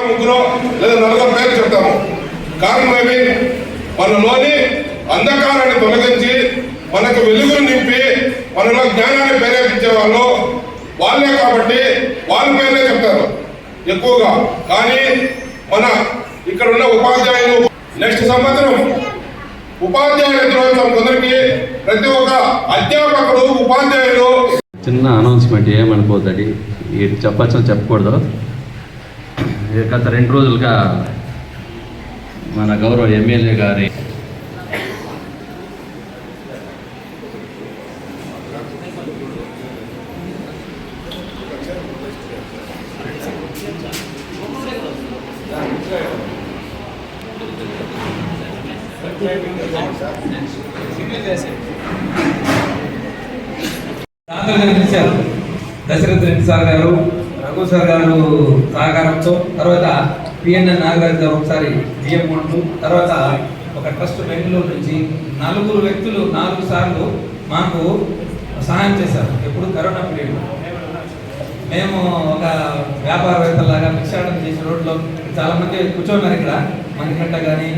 ముగ్గురు లేదా నలుగురు పేరు చెప్తాము. కారణం ఏమి? మనలోని అంధకారాన్ని తొలగించి మనకు వెలుగును నింపి మనలో జ్ఞానాన్ని ప్రేరేపించే వాళ్ళు వాళ్ళే కాబట్టి వాళ్ళ పేర్లే చెప్తారు. ఎక్కువగా. కానీ మన ఇక్కడ ఉన్న ఉపాధ్యాయులు నెక్స్ట్ సంవత్సరం ఉపాధ్యాయుల దినోత్సవం కొందరికి ప్రతి ఒక్క అధ్యాపకుడు ఉపాధ్యాయులు చిన్న అనౌన్స్మెంట్ ఏమనుకోద్దండి ఇది చెప్పచ్చో చెప్పకూడదు. గత రెండు రోజులుగా మన గౌరవ ఎమ్మెల్యే గారి దాతలు దశరథ్ రెడ్డి సార్ గారు రఘు సార్ గారు సహకారంతో తర్వాత పిఎన్ఎన్ నాగరాజు గారు ఒకసారి జిఎం ఉంటూ తర్వాత ఒక ట్రస్ట్ బెంగళూరు నుంచి నలుగురు వ్యక్తులు నాలుగు సార్లు మాకు సహాయం చేశారు. ఎప్పుడు కరోనా పీరియడ్. మేము ఒక వ్యాపారవేత్తలాగా భిక్షాటం చేసిన రోడ్లో చాలామంది కూర్చోన్నారు ఇక్కడ. మణికంఠ కానీ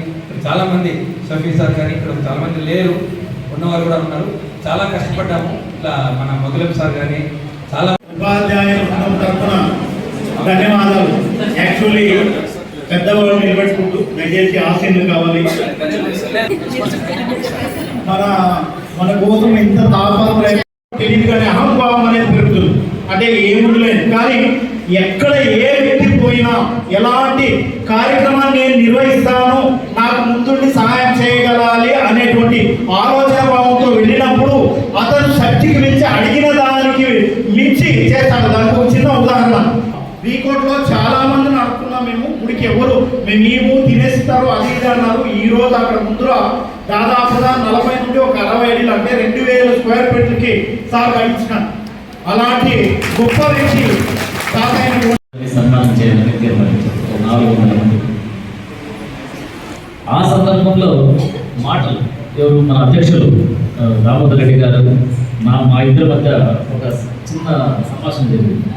చాలామంది షఫీ సార్ కానీ ఇక్కడ చాలా మంది లేరు. ఉన్నవారు కూడా ఉన్నారు. చాలా కష్టపడ్డాము. ఇట్లా మన మొదలం సార్ కానీ చాలా ఉపాధ్యాయుల బృందం తరఫున ధన్యవాదాలు. యాక్చువల్లీ పెద్దవాళ్ళు నిలబెట్టుకుంటూ దయచేసి ఆశీర్లు కావాలి. మన మన కోసం ఎంత తాపత్రయం తెలియదు కానీ అహంభావం అనేది పెరుగుతుంది. అంటే ఏముండలేదు కానీ ఎక్కడ ఏ వ్యక్తి పోయినా ఎలాంటి కార్యక్రమాన్ని నేను నిర్వహిస్తాను నాకు ముందుండి సహాయం చేయగలాలి అనేటువంటి ఆలోచన భావంతో వెళ్ళినప్పుడు అతను శక్తికి మించి అడిగిన దానికి చేస్తాడు దానికి ఒక చిన్న ఉదాహరణ. రీకోట్లో చాలా మంది అనుకున్నాం మేము గుడికి ఎవరు? మేము మేము తినేస్తారు అది ఇది అన్నారు. ఈ రోజు అక్కడ ముందర దాదాపుగా నలభై నుండి ఒక అరవై ఏళ్ళు అంటే రెండు వేల స్క్వేర్ ఫీట్లకి సార్ వహించిన అలాంటి గొప్ప వ్యక్తి సన్మానం చేయాలని తీర్మానించారు. నాలుగు వందల మంది. ఆ సందర్భంలో మాటలు ఎవరు మన అధ్యక్షులు రామోదర్ రెడ్డి గారు మా మా ఇద్దరి మధ్య ఒక చిన్న సంభాషణ జరిగింది.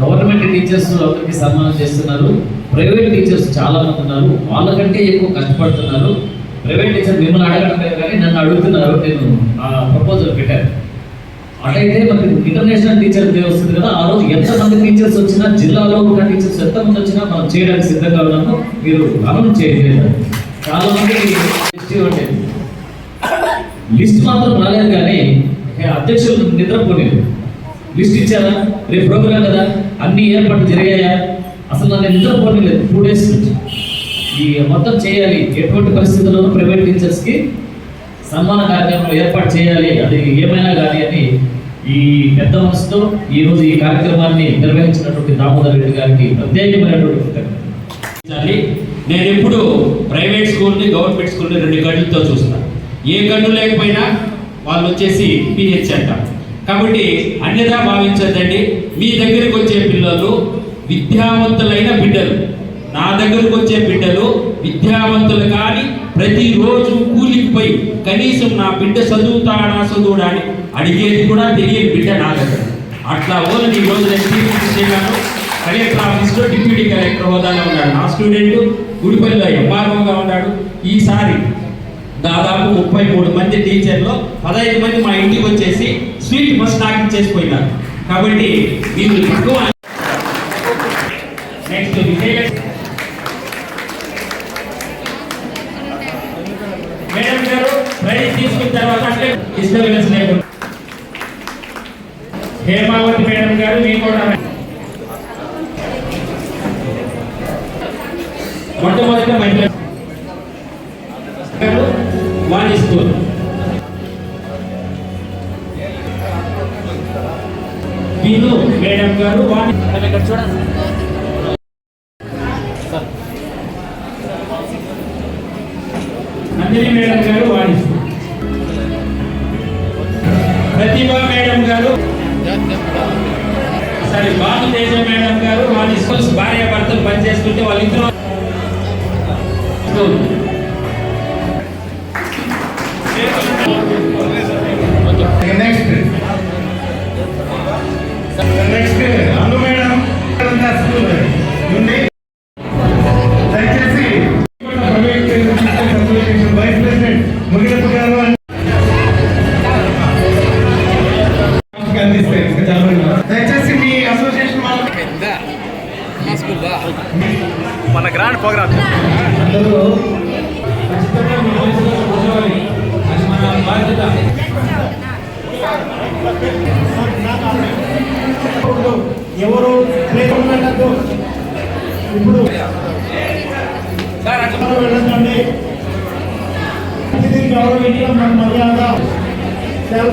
గవర్నమెంట్ టీచర్స్ అందరికీ సన్మానం చేస్తున్నారు. ప్రైవేట్ టీచర్స్ చాలా మంది ఉన్నారు. వాళ్ళకంటే ఎక్కువ కష్టపడుతున్నారు. ప్రైవేట్ టీచర్ మిమ్మల్ని అడగడం లేదు కానీ నన్ను అడుగుతున్నారు. నేను ఆ ప్రపోజల్ పెట్టాను. అటైతే మనకి ఇంటర్నేషనల్ టీచర్ డే వస్తుంది కదా ఆ రోజు ఎంతమంది టీచర్స్ వచ్చినా జిల్లాలో ఉన్న టీచర్స్ ఎంతమంది వచ్చినా మనం చేయడానికి సిద్ధంగా ఉన్నాము. మీరు అనౌన్స్ చేయలేదు చాలా మంది లిస్ట్ ఇవ్వండి. లిస్ట్ మాత్రం రాలేదు కానీ అధ్యక్షులు నిద్రపోలేదు. లిస్ట్ ఇచ్చారా? రేపు ప్రోగ్రాం కదా? అన్ని ఏర్పాట్లు జరిగాయా? అసలు నన్ను నిద్రపోలేదు టూ డేస్ నుంచి. ఈ మొత్తం చేయాలి. ఎటువంటి పరిస్థితుల్లోనూ ప్రైవేట్ టీచర్స్కి సన్మాన కార్యక్రమం ఏర్పాటు చేయాలి. అది ఏమైనా కానీ అని ఈ పెద్ద మనసుతో ఈరోజు ఈ కార్యక్రమాన్ని నిర్వహించినటువంటి దామోదర్ రెడ్డి గారికి ప్రత్యేకమైనటువంటి కృతజ్ఞతలు. నేను ఎప్పుడు ప్రైవేట్ స్కూల్ని గవర్నమెంట్ స్కూల్ని రెండు గంటలతో చూస్తాను. ఏ గంటలు లేకపోయినా వాళ్ళు వచ్చేసి పిహెచ్ అంట. కాబట్టి అన్యదా భావించద్దండి మీ దగ్గరికి వచ్చే పిల్లలు విద్యావంతులైన బిడ్డలు. నా దగ్గరకు వచ్చే బిడ్డలు విద్యావంతులు కానీ ప్రతిరోజు కూలికి పోయి కనీసం నా బిడ్డ చదువుతాడా చదువుడా అని అడిగేది కూడా తెలియని బిడ్డ నా దగ్గర. అట్లా ఓలని ఈ రోజు నేను తీర్చిదిద్దాను కలెక్టర్ ఆఫీస్లో డిప్యూటీ కలెక్టర్ హోదాలో ఉన్నాడు. నా స్టూడెంట్ గుడిపల్లిలో ఎంఆర్ఓగా ఉన్నాడు. ఈసారి దాదాపు ముప్పై మూడు మంది టీచర్లు పదహైదు మంది మా ఇంటికి వచ్చేసి స్వీట్ బస్ నాకు చేసిపోయినారు. కాబట్టి దీన్ని తక్కువ నెక్స్ట్ మేడం గారు ప్రైజ్ తీసుకున్న తర్వాత అంటే డిస్టర్బెన్స్ లేకుండా హేమావతి మేడం గారు మీ కూడా మొట్టమొదటి మహిళ. స్కూల్ విను మేడం గారు వాణి ఇక్కడ చూడండి నందిని మేడం గారు వాణి. స్కూల్ ప్రతిభ మేడం గారు. సరే బాబు తేజ మేడం గారు వాణి. స్కూల్స్ భార్య భర్తలు పనిచేస్తుంటే వాళ్ళిద్దరూ ఎవరు లేకుండా ఇప్పుడు వెళ్ళండి. గౌరవించడం మన మర్యాద. చాలా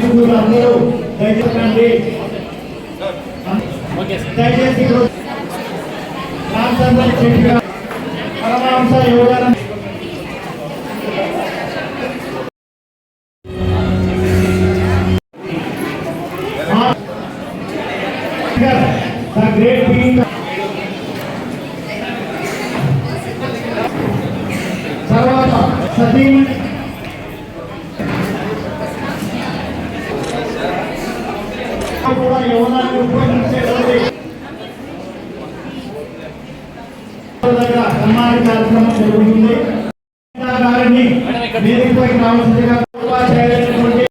స్కూల్ అందరూ దయచేసి పరమహంస యోగానంద కూడా యవనాన్ని సన్మాన కార్యక్రమం జరుగుతుంది. గారిని వేదికపైకి రావాల్సిందిగా ఉపాధ్యాయులైనటువంటి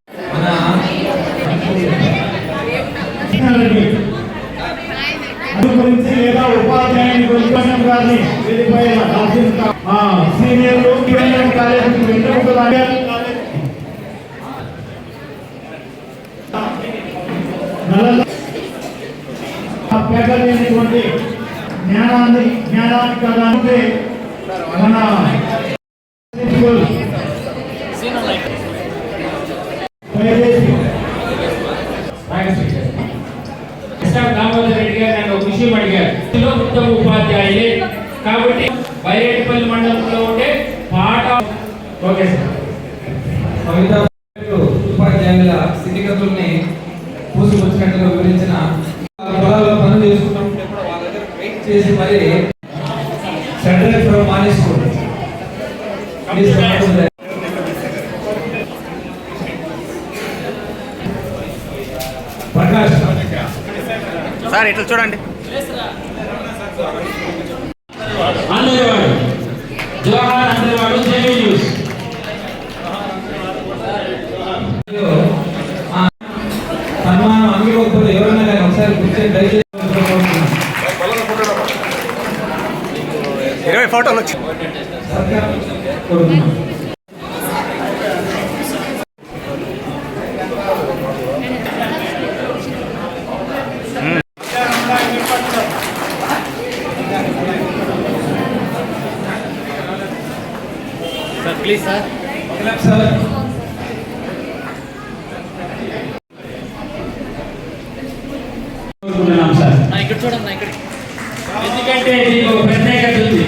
గురించి లేదా ఉపాధ్యాయుని గురించి గారిని వేదికపై సీనియర్లు కాలేజీ పేదలైనటువంటి జ్ఞానాన్ని జ్ఞానానికి కదా అంటే మన గారు విషయం అడిగారు. ఉత్తమ ఉపాధ్యాయులే. కాబట్టి బైరేటిపల్లి మండలంలో ఉండే పాట ఓకే సార్ కవిత ఉపాధ్యాయుల స్థితిగతుల్ని పూసిపుచ్చినట్టుగా వివరించిన పొలాల్లో పనులు చేసుకున్నప్పుడు కూడా వాళ్ళ దగ్గర వెయిట్ చేసి మరి సెంట్రల్ ఫ్రమ్ మానేసుకోండి ప్రకాష్. సార్ ఇట్లా చూడండి. ఫోటోలు వచ్చి సార్ ప్లీజ్ సార్ సార్ కోరుకుంటున్నాం సార్ ఇక్కడ చూడండి ఇక్కడ. ఎందుకంటే దీనికి ఒక ప్రత్యేకత ఉంది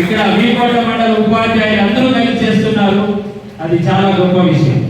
ఇక్కడ వీకోట మండల ఉపాధ్యాయులు అందరూ కలిసి చేస్తున్నారు. అది చాలా గొప్ప విషయం.